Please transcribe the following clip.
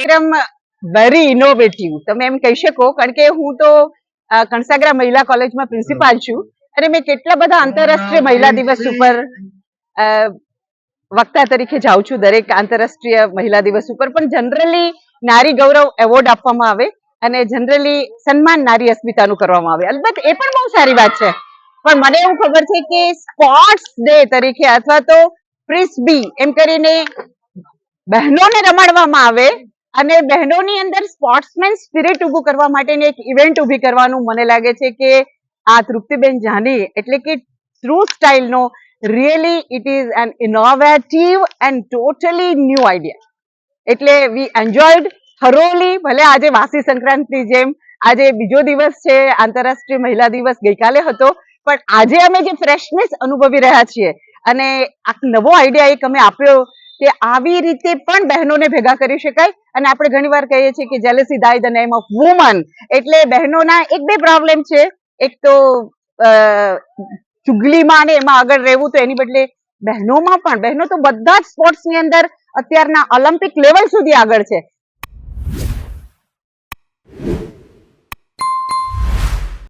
કાર્યક્રમ very innovative તમે એમ કહી શકો કારણ કે હું તો કણસાગરા મહિલા કોલેજમાં પ્રિન્સિપાલ છું અને મેં કેટલા બધા આંતરરાષ્ટ્રીય મહિલા દિવસ ઉપર વક્તા તરીકે જાઉં છું દરેક આંતરરાષ્ટ્રીય મહિલા દિવસ ઉપર. પણ જનરલી નારી ગૌરવ એવોર્ડ આપવામાં આવે અને જનરલી સન્માન નારી અસ્મિતાનું કરવામાં આવે. અલબત્ત એ પણ બહુ સારી વાત છે. પણ મને એવું ખબર છે કે સ્પોર્ટ્સ ડે તરીકે અથવા તો ફ્રિસ્બી એમ કરીને બહેનોને રમાડવામાં આવે અને બહેનોની અંદર સ્પોર્ટ્સમેન સ્પિરિટ ઊભું કરવા માટેની એક ઇવેન્ટ ઊભી કરવાનું મને લાગે છે કે આ તૃપ્તિબેન જાની એટલે કે true સ્ટાઇલનો really it is an innovative and totally new idea એટલે વી એન્જોયડ થરોલી ભલે આજે વાસી સંક્રાંતિ જેમ આજે બીજો દિવસ છે, આંતરરાષ્ટ્રીય મહિલા દિવસ ગઈકાલે હતો, પણ આજે અમે જે ફ્રેશનેસ અનુભવી રહ્યા છીએ અને આ નવો આઈડિયા એક અમે આપ્યો કે આવી રીતે પણ બહેનોને ભેગા કરી શકાય અને આપણે ઘણીવાર કહીએ છીએ કે jealousy thy the name of woman એટલે બહેનોના એક બે પ્રોબ્લેમ છે. એક તો ચુગલીમાં ને એમાં આગળ રહેવું તો એની બદલે બહેનોમાં પણ. બહેનો તો બધા જ સ્પોર્ટ્સની અંદર અત્યારના ઓલિમ્પિક લેવલ સુધી આગળ છે.